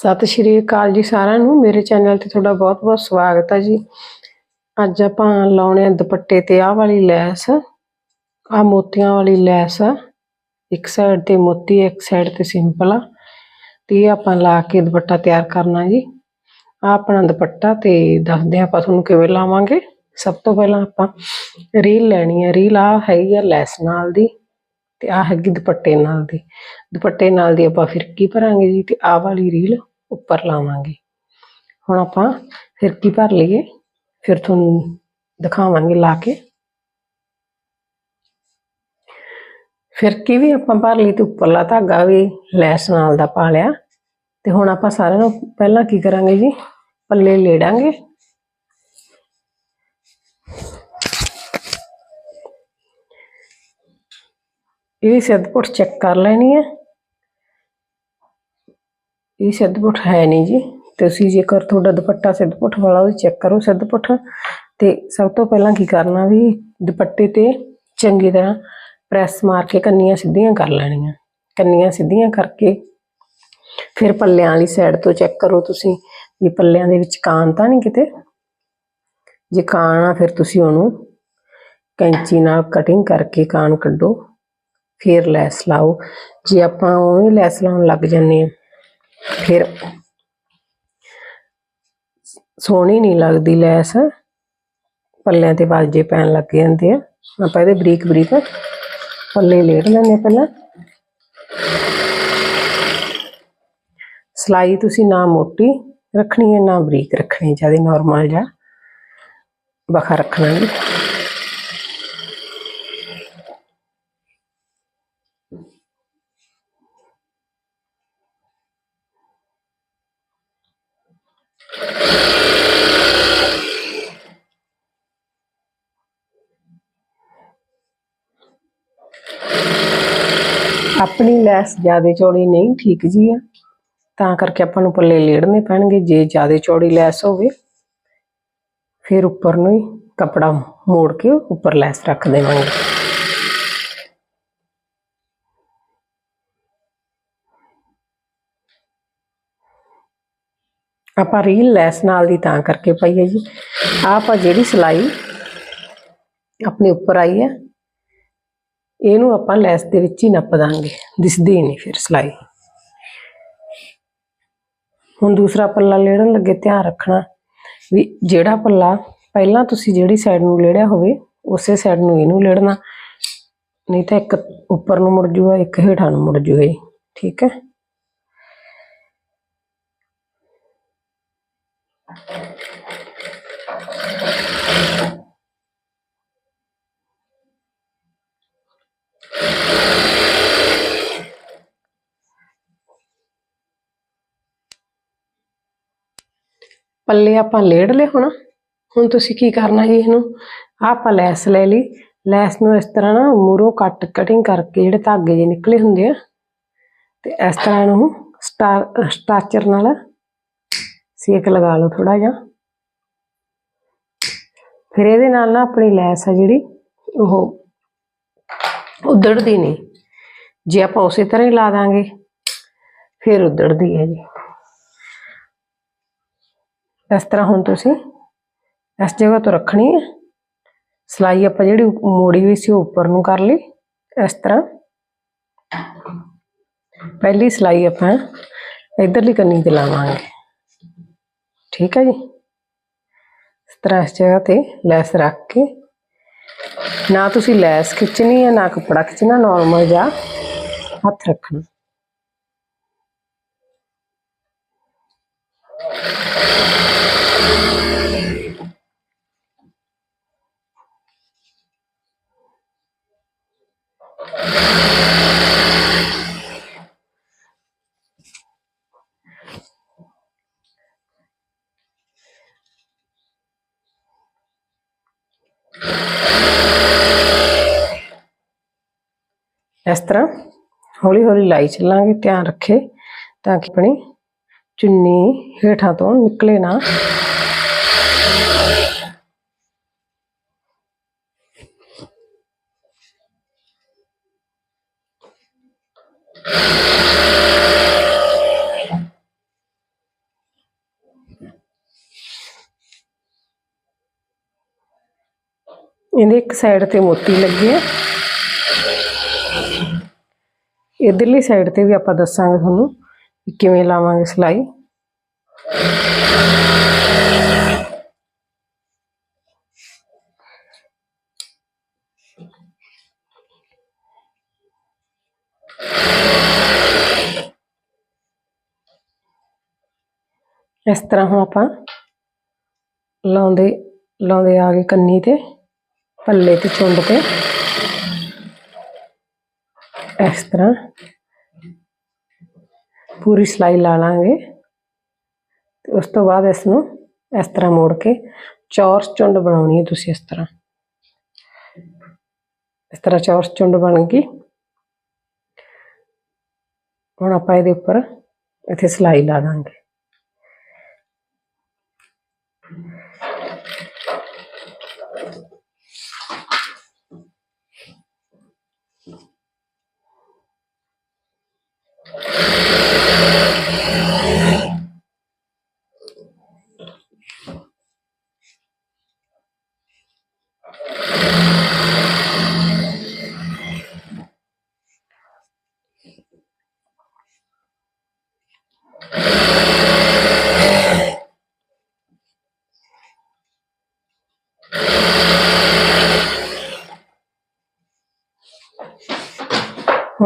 ਸਤਿ ਸ਼੍ਰੀ ਅਕਾਲ ਜੀ ਸਾਰਿਆਂ ਨੂੰ। ਮੇਰੇ ਚੈਨਲ ਤੇ ਤੁਹਾਡਾ ਬਹੁਤ-ਬਹੁਤ ਸਵਾਗਤ ਹੈ ਜੀ। ਅੱਜ ਆਪਾਂ ਲਾਉਣੇ ਆ ਦੁਪੱਟੇ ਤੇ ਆਹ ਵਾਲੀ ਲੈਸ। ਆਹ ਮੋਤੀਆਂ ਵਾਲੀ ਲੈਸ ਆ। ਇੱਕ ਸਾਈਡ ਤੇ ਮੋਤੀ, ਇੱਕ ਸਾਈਡ ਤੇ ਸਿੰਪਲ ਆ। ਤੇ ਇਹ ਆਪਾਂ ਲਾ ਕੇ ਦੁਪੱਟਾ ਤਿਆਰ ਕਰਨਾ ਜੀ। ਆ ਆਪਣਾ ਦੁਪੱਟਾ ਤੇ ਦੱਸਦੇ ਹਾਂ ਆਪਾਂ ਤੁਹਾਨੂੰ ਕਿਵੇਂ ਲਾਵਾਂਗੇ। ਸਭ ਤੋਂ ਪਹਿਲਾਂ ਆਪਾਂ ਰੀਲ ਲੈਣੀ ਹੈ ਰੀਲ ਆ ਹੈਗੀ ਆ ਲੈਸ ਨਾਲ ਦੀ ਤੇ ਆ ਹੈਗੀ ਦੁਪੱਟੇ ਨਾਲ ਦੀ। ਦੁਪੱਟੇ ਨਾਲ ਦੀ ਆਪਾਂ ਫਿਰਕੀ ਭਰਾਂਗੇ ਜੀ? ਤੇ ਆਹ ਵਾਲੀ ਰੀਲ ਉੱਪਰ ਲਾਵਾਂਗੇ। ਹੁਣ ਆਪਾਂ ਫਿਰਕੀ ਭਰ ਲਈਏ? ਫਿਰ ਤੁਹਾਨੂੰ ਦਿਖਾਵਾਂਗੇ ਲਾ ਕੇ। ਫਿਰਕੀ ਵੀ ਆਪਾਂ ਭਰ ਲਈ ਤੇ ਉੱਪਰਲਾ ਧਾਗਾ ਵੀ ਲੈਸ ਨਾਲ ਦਾ ਪਾ ਲਿਆ। ਤੇ ਹੁਣ ਆਪਾਂ ਸਾਰਿਆਂ ਨੂੰ ਪਹਿਲਾਂ ਕੀ ਕਰਾਂਗੇ ਜੀ? ਪੱਲੇ ਲੇੜਾਂਗੇ। ਇਹ ਸਿੱਧਪੁੱਟ ਚੈੱਕ ਕਰ ਲੈਣੀ ਹੈ। ਇਹ ਸਿੱਧ ਪੁੱਠ ਹੈ ਨਹੀਂ ਜੀ। ਤੁਸੀਂ ਜੇਕਰ ਤੁਹਾਡਾ ਦੁਪੱਟਾ ਸਿੱਧ ਪੁੱਠ ਵਾਲਾ ਉਹ ਚੈੱਕ ਕਰੋ ਸਿੱਧ ਪੁੱਠ ਤੇ ਸਭ ਤੋਂ ਪਹਿਲਾਂ ਕੀ ਕਰਨਾ ਵੀ ਦੁਪੱਟੇ ਤੇ ਚੰਗੀ ਤਰ੍ਹਾਂ ਪ੍ਰੈਸ ਮਾਰ ਕੇ ਕੰਨੀਆਂ ਸਿੱਧੀਆਂ ਕਰ ਲੈਣੀਆਂ। ਕੰਨੀਆਂ ਸਿੱਧੀਆਂ ਕਰਕੇ ਫਿਰ ਪੱਲਿਆਂ ਵਾਲੀ ਸਾਈਡ ਤੋਂ ਚੈੱਕ ਕਰੋ ਤੁਸੀਂ ਵੀ ਪੱਲਿਆਂ ਦੇ ਵਿੱਚ ਕਾਨ ਤਾਂ ਨਹੀਂ ਕਿਤੇ? ਜੇ ਕਾਨ ਆ ਫਿਰ ਤੁਸੀਂ ਉਹਨੂੰ ਕੈਂਚੀ ਨਾਲ ਕਟਿੰਗ ਕਰਕੇ ਕਾਨ ਕੱਢੋ। ਫਿਰ ਲੈਸ ਲਾਓ। ਜੇ ਆਪਾਂ ਉਹ ਲੈਸ ਲਾਉਣ ਲੱਗ ਜੰਨੇ ਆ ਫਿਰ ਸੋਹਣੀ ਨਹੀਂ ਲੱਗਦੀ ਲੈਸ। ਪੱਲਿਆਂ ਤੇ ਵਾਜੇ ਪੈਣ ਲੱਗ ਜਾਂਦੇ ਆ। ਆਪਾਂ ਇਹਦੇ ਬਰੀਕ ਬਰੀਕ ਪੱਲੇ ਲੇਟ ਲੈਣੇ ਪਹਿਲਾਂ। ਸਲਾਈ ਤੁਸੀਂ ਨਾ ਮੋਟੀ ਰੱਖਣੀ ਹੈ, ਨਾ ਬਰੀਕ ਰੱਖਣੀ, ਜ਼ਿਆਦਾ ਨਾਰਮਲ ਜਾਂ ਬਖਾ ਰੱਖਣਾ ਜੀ। ਆਪਣੀ ਲੈਸ ਜ਼ਿਆਦਾ ਚੌੜੀ ਨਹੀਂ, ਠੀਕ ਜੀ ਆ। ਤਾਂ ਕਰਕੇ ਆਪਾਂ ਨੂੰ ਪੱਲੇ ਲੇੜਨੇ ਪੈਣਗੇ। ਜੇ ਜ਼ਿਆਦਾ ਚੌੜੀ ਲੈਸ ਹੋਵੇ, ਫਿਰ ਉੱਪਰ ਨੂੰ ਹੀ ਕਪੜਾ ਮੋੜ ਕੇ ਉੱਪਰ ਲੈਸ ਰੱਖ ਦੇਵਾਂਗੇ। ਆਪਾਂ ਰੀਲ ਲੈਸ ਨਾਲ ਦੀ ਤਾਂ ਕਰਕੇ ਪਈ ਹੈ ਜੀ। ਆਹ ਆਪਾਂ ਜਿਹੜੀ ਸਿਲਾਈ ਆਪਣੇ ਉੱਪਰ ਆਈ ਹੈ, ਇਹਨੂੰ ਆਪਾਂ ਲੈਸ ਦੇ ਵਿੱਚ ਹੀ ਨੱਪ ਦਾਂਗੇ। ਦਿਸਦੀ ਨਹੀਂ ਫਿਰ ਸਿਲਾਈ। ਹੁਣ ਦੂਸਰਾ ਪੱਲਾ ਲੇੜਨ ਲੱਗੇ, ਧਿਆਨ ਰੱਖਣਾ ਵੀ ਜਿਹੜਾ ਪੱਲਾ ਪਹਿਲਾਂ ਤੁਸੀਂ ਜਿਹੜੀ ਸਾਈਡ ਨੂੰ ਲੇੜਿਆ ਹੋਵੇ, ਉਸੇ ਸਾਈਡ ਨੂੰ ਇਹਨੂੰ ਲੇੜਨਾ। ਨਹੀਂ ਤਾਂ ਇੱਕ ਉੱਪਰ ਨੂੰ ਮੁੜ ਜੂਗਾ, ਇੱਕ ਹੇਠਾਂ ਨੂੰ ਮੁੜ ਜੂਗਾ ਜੀ। ਠੀਕ ਹੈ? ਪੱਲੇ ਆਪਾਂ ਲੇੜ ਲਏ ਹੁਣ। ਹੁਣ ਤੁਸੀਂ ਕੀ ਕਰਨਾ ਜੀ ਇਹਨੂੰ? ਆਹ ਆਪਾਂ ਲੈਸ ਲੈ ਲਈ। ਲੈਸ ਨੂੰ ਇਸ ਤਰ੍ਹਾਂ ਨਾ ਮੂਰੋਂ ਕੱਟ ਕਟਿੰਗ ਕਰਕੇ ਜਿਹੜੇ ਧਾਗੇ ਜੇ ਨਿਕਲੇ ਹੁੰਦੇ ਆ। ਤੇ ਇਸ ਤਰ੍ਹਾਂ ਇਹਨੂੰ ਸਟਾ ਸਟਾਚਰ ਨਾਲ ਸੇਕ ਲਗਾ ਲਓ ਥੋੜਾ ਜਿਹਾ। ਫਿਰ ਇਹਦੇ ਨਾਲ ਨਾ ਆਪਣੀ ਲੈਸ ਆ ਜਿਹੜੀ, ਉਹ ਉਧੜਦੀ ਨਹੀਂ। ਜੇ ਆਪਾਂ ਉਸੇ ਤਰ੍ਹਾਂ ਹੀ ਲਾ ਦਾਂਗੇ, ਫਿਰ ਉਧੜਦੀ ਹੈ ਜੀ। ਇਸ ਤਰ੍ਹਾਂ ਹੁਣ ਤੁਸੀਂ ਇਸ ਜਗ੍ਹਾ ਤੋਂ ਰੱਖਣੀ ਹੈ। ਸਲਾਈ ਆਪਾਂ ਜਿਹੜੀ ਮੋੜੀ ਹੋਈ ਸੀ ਉਹ ਉੱਪਰ ਨੂੰ ਕਰ ਲਈ, ਇਸ ਤਰ੍ਹਾਂ। ਪਹਿਲੀ ਸਲਾਈ ਆਪਾਂ ਇਧਰਲੀ ਕੰਨੀ ਤੇ ਲਾਵਾਂਗੇ। ਠੀਕ ਹੈ ਜੀ? ਇਸ ਤਰ੍ਹਾਂ ਇਸ ਜਗ੍ਹਾ ਤੇ ਲੈਸ ਰੱਖ ਕੇ, ਨਾ ਤੁਸੀਂ ਲੈਸ ਖਿੱਚਣੀ ਹੈ ਨਾ ਕੱਪੜਾ ਖਿੱਚਣਾ ਨਾਰਮਲ ਜਾਂ ਹੱਥ ਰੱਖਣਾ। इस तरह हौली हौली लाई चला ध्यान रखे, ताकि अपनी चुनी हेठा तो निकले ना। इन्हें एक साइड से मोती लगी है। ਇਧਰਲੀ ਸਾਈਡ ਤੇ ਵੀ ਆਪਾਂ ਦੱਸਾਂਗੇ ਤੁਹਾਨੂੰ ਵੀ ਕਿਵੇਂ ਲਾਵਾਂਗੇ ਸਿਲਾਈ। ਇਸ ਤਰ੍ਹਾਂ ਹੁਣ ਆਪਾਂ ਲਾਉਂਦੇ ਲਾਉਂਦੇ ਆ ਗਏ ਕੰਨੀ ਤੇ, ਪੱਲੇ ਤੇ ਚੁੰਡ ਤੇ। ਇਸ ਤਰ੍ਹਾਂ ਪੂਰੀ ਸਿਲਾਈ ਲਾ ਲਾਂਗੇ ਤੇ ਉਸ ਤੋਂ ਬਾਅਦ ਇਸ ਨੂੰ ਇਸ ਤਰ੍ਹਾਂ ਮੋੜ ਕੇ ਚੌਰਸ ਚੁੰਡ ਬਣਾਉਣੀ ਹੈ ਤੁਸੀਂ ਇਸ ਤਰ੍ਹਾਂ ਇਸ ਤਰ੍ਹਾਂ ਚੌਰਸ ਚੁੰਡ ਬਣ ਗਈ ਹੁਣ ਆਪਾਂ ਇਹਦੇ ਉੱਪਰ ਇੱਥੇ ਸਿਲਾਈ ਲਾ ਦਾਂਗੇ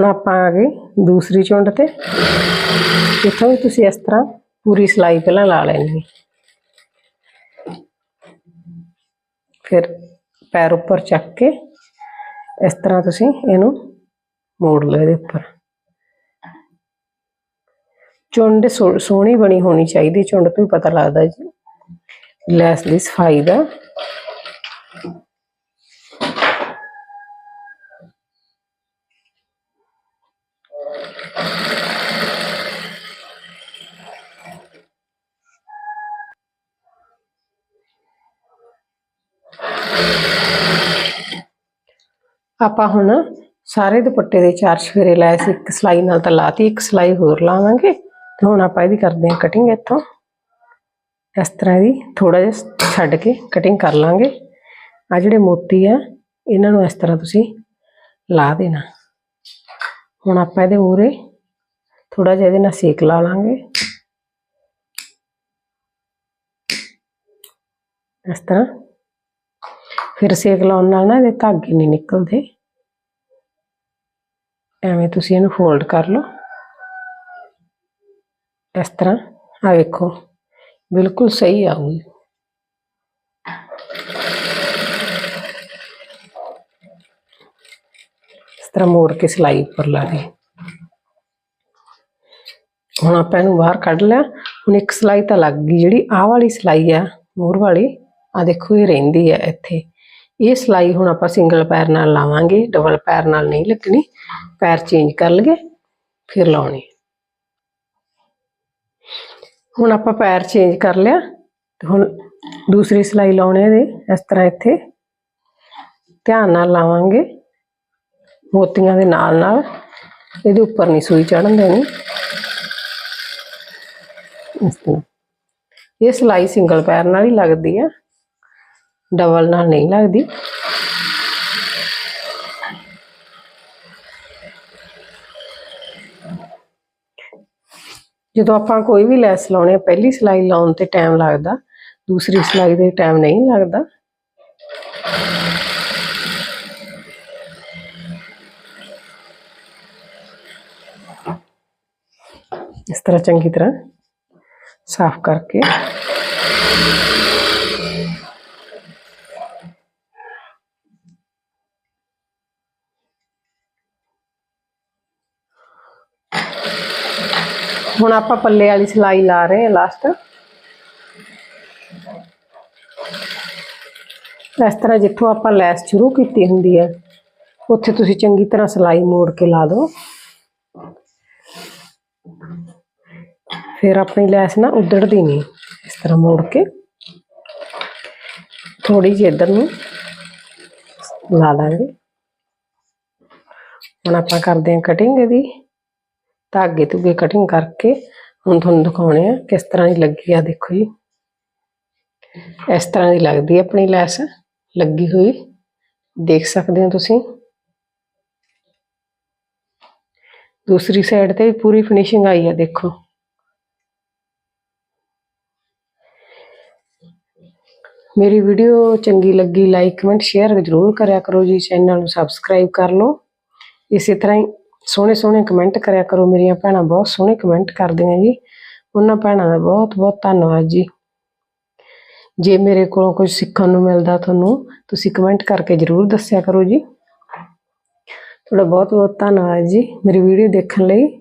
ਹੁਣ ਆਪਾਂ ਆ ਗਏ ਦੂਸਰੀ ਚੁੰਡ ਤੇ। ਇੱਥੋਂ ਵੀ ਤੁਸੀਂ ਇਸ ਤਰ੍ਹਾਂ ਪੂਰੀ ਸਿਲਾਈ ਪਹਿਲਾਂ ਲਾ ਲੈਣੀ ਫਿਰ ਪੈਰ ਉੱਪਰ ਚੱਕ ਕੇ ਇਸ ਤਰ੍ਹਾਂ ਤੁਸੀਂ ਇਹਨੂੰ ਮੋੜ ਲਓ ਇਹਦੇ ਉੱਪਰ। ਚੁੰਡ ਸੋ- ਸੋਹਣੀ ਬਣੀ ਹੋਣੀ ਚਾਹੀਦੀ, ਚੁੰਡ ਤੋਂ ਹੀ ਪਤਾ ਲੱਗਦਾ ਜੀ। ਲੈਸ ਦੀ ਸਫ਼ਾਈ ਦਾ ਆਪਾਂ ਹੁਣ ਸਾਰੇ ਦੁਪੱਟੇ ਦੇ ਚਾਰ ਸ਼ਫੇਰੇ ਲਾਏ ਸੀ ਇੱਕ ਸਲਾਈ ਨਾਲ ਤਾਂ ਲਾਤੀ, ਇੱਕ ਸਲਾਈ ਹੋਰ ਲਾਵਾਂਗੇ ਤੇ ਹੁਣ ਆਪਾਂ ਇਹਦੀ ਕਰਦੇ ਹਾਂ ਕਟਿੰਗ ਇੱਥੋਂ। ਇਸ ਤਰ੍ਹਾਂ ਇਹਦੀ ਥੋੜਾ ਜਿਹਾ ਛੱਡ ਕੇ ਕਟਿੰਗ ਕਰ ਲਾਂਗੇ। ਆ ਜਿਹੜੇ ਮੋਤੀ ਆ, ਇਹਨਾਂ ਨੂੰ ਇਸ ਤਰ੍ਹਾਂ ਤੁਸੀਂ ਲਾ ਦੇਣਾ। ਹੁਣ ਆਪਾਂ ਇਹਦੇ ਉਰੇ ਥੋੜਾ ਜਿਹਾ ਇਹਦੇ ਨਾਲ ਸੇਕ ਲਾ ਲਾਂਗੇ। ਇਸ ਤਰ੍ਹਾਂ ਫਿਰ ਸੇਕ ਲਾਉਣ ਨਾਲ ਨਾ ਇਹਦੇ ਧਾਗੇ ਨਹੀਂ ਨਿਕਲਦੇ। ਐਵੇਂ ਤੁਸੀਂ ਇਹਨੂੰ ਫੋਲਡ ਕਰ ਲਓ। ਇਸ ਤਰ੍ਹਾਂ। ਆ ਵੇਖੋ, ਬਿਲਕੁਲ ਸਹੀ ਆਊਗੀ। ਇਸ ਤਰ੍ਹਾਂ ਮੋੜ ਕੇ ਸਿਲਾਈ ਉੱਪਰ ਲਾ ਦੇ। ਹੁਣ ਆਪਾਂ ਇਹਨੂੰ ਬਾਹਰ ਕੱਢ ਲਿਆ। ਹੁਣ ਇੱਕ ਸਿਲਾਈ ਤਾਂ ਲੱਗ ਗਈ ਜਿਹੜੀ ਆਹ ਵਾਲੀ ਸਿਲਾਈ ਆ, ਮੋਰ ਵਾਲੀ। ਆ ਦੇਖੋ, ਇਹ ਰਹਿੰਦੀ ਆ ਇੱਥੇ। ਇਹ ਸਿਲਾਈ ਹੁਣ ਆਪਾਂ ਸਿੰਗਲ ਪੈਰ ਨਾਲ ਲਾਵਾਂਗੇ ਡਬਲ ਪੈਰ ਨਾਲ ਨਹੀਂ ਲੱਗਣੀ। ਪੈਰ ਚੇਂਜ ਕਰ ਲਈਏ, ਫਿਰ ਲਾਉਣੀ। ਹੁਣ ਆਪਾਂ ਪੈਰ ਚੇਂਜ ਕਰ ਲਿਆ, ਤੇ ਹੁਣ ਦੂਸਰੀ ਸਿਲਾਈ ਲਾਉਣੇ ਦੇ ਇਸ ਤਰ੍ਹਾਂ ਇੱਥੇ। ਧਿਆਨ ਨਾਲ ਲਾਵਾਂਗੇ, ਮੋਤੀਆਂ ਦੇ ਨਾਲ ਨਾਲ। ਇਹਦੇ ਉੱਪਰ ਨਹੀਂ ਸੂਈ ਚੜਨ ਦੇਣੀ। ਇਸ ਤਰ੍ਹਾਂ। ਇਹ ਸਿਲਾਈ ਸਿੰਗਲ ਪੈਰ ਨਾਲ ਹੀ ਲੱਗਦੀ ਆ। ਡਬਲ ਨਾਲ ਨਹੀਂ ਲੱਗਦੀ। ਜਦੋਂ ਆਪਾਂ ਕੋਈ ਵੀ ਲੈਸ ਲਾਉਣੇ ਆ, ਪਹਿਲੀ ਸਿਲਾਈ ਲਾਉਣ ਤੇ ਟਾਈਮ ਲੱਗਦਾ, ਦੂਸਰੀ ਸਿਲਾਈ ਦੇ ਟਾਈਮ ਨਹੀਂ ਲੱਗਦਾ। ਇਸ ਤਰ੍ਹਾਂ ਚੰਗੀ ਤਰ੍ਹਾਂ ਸਾਫ਼ ਕਰਕੇ ਹੁਣ ਆਪਾਂ ਪੱਲੇ ਵਾਲੀ ਸਿਲਾਈ ਲਾ ਰਹੇ ਹਾਂ ਲਾਸਟ ਇਸ ਤਰ੍ਹਾਂ ਜਿੱਥੋਂ ਆਪਾਂ ਲੈਸ ਸ਼ੁਰੂ ਕੀਤੀ ਹੁੰਦੀ ਹੈ, ਉੱਥੇ ਤੁਸੀਂ ਚੰਗੀ ਤਰ੍ਹਾਂ ਸਿਲਾਈ ਮੋੜ ਕੇ ਲਾ ਦਿਓ। ਫਿਰ ਆਪਣੀ ਲੈਸ ਨਾ ਉਧੜਦੀ ਨਹੀਂ ਇਸ ਤਰ੍ਹਾਂ ਮੋੜ ਕੇ। ਥੋੜੀ ਜਿਹੀ ਇੱਧਰ ਨੂੰ ਲਾ ਲਾਂਗੇ। ਹੁਣ ਆਪਾਂ ਕਰਦੇ ਹਾਂ ਕਟਿੰਗ ਇਹਦੀ। ਧਾਗੇ ਧੁਗੇ ਕਟਿੰਗ ਕਰਕੇ ਹੁਣ ਤੁਹਾਨੂੰ ਦਿਖਾਉਣੇ ਆ ਕਿਸ ਤਰ੍ਹਾਂ ਦੀ ਲੱਗੀ ਆ, ਦੇਖੋ ਜੀ। ਇਸ ਤਰ੍ਹਾਂ ਦੀ ਲੱਗਦੀ ਹੈ ਆਪਣੀ ਲੈਸ, ਲੱਗੀ ਹੋਈ। ਦੇਖ ਸਕਦੇ ਹੋ ਤੁਸੀਂ। ਦੂਸਰੀ ਸਾਈਡ ਤੇ ਵੀ ਪੂਰੀ ਫਿਨਿਸ਼ਿੰਗ ਆਈ ਆ, ਦੇਖੋ। ਮੇਰੀ ਵੀਡੀਓ ਚੰਗੀ ਲੱਗੀ ਲਾਈਕ ਕਮੈਂਟ ਸ਼ੇਅਰ ਜ਼ਰੂਰ ਕਰਿਆ ਕਰੋ ਜੀ। ਚੈਨਲ ਨੂੰ ਸਬਸਕ੍ਰਾਈਬ ਕਰ ਲਓ। ਇਸੇ ਤਰ੍ਹਾਂ ਹੀ ਸੋਹਣੇ ਸੋਹਣੇ ਕਮੈਂਟ ਕਰਿਆ ਕਰੋ ਮੇਰੀਆਂ ਭੈਣਾਂ, ਬਹੁਤ ਸੋਹਣੇ ਕਮੈਂਟ ਕਰਦੀਆਂ ਜੀ। ਉਹਨਾਂ ਭੈਣਾਂ ਦਾ ਬਹੁਤ ਬਹੁਤ ਧੰਨਵਾਦ ਜੀ। ਜੇ ਮੇਰੇ ਕੋਲੋਂ ਕੁਝ ਸਿੱਖਣ ਨੂੰ ਮਿਲਦਾ ਤੁਹਾਨੂੰ, ਤੁਸੀਂ ਕਮੈਂਟ ਕਰਕੇ ਜ਼ਰੂਰ ਦੱਸਿਆ ਕਰੋ ਜੀ। ਤੁਹਾਡਾ ਬਹੁਤ ਬਹੁਤ ਧੰਨਵਾਦ ਜੀ, ਮੇਰੀ ਵੀਡੀਓ ਦੇਖਣ ਲਈ।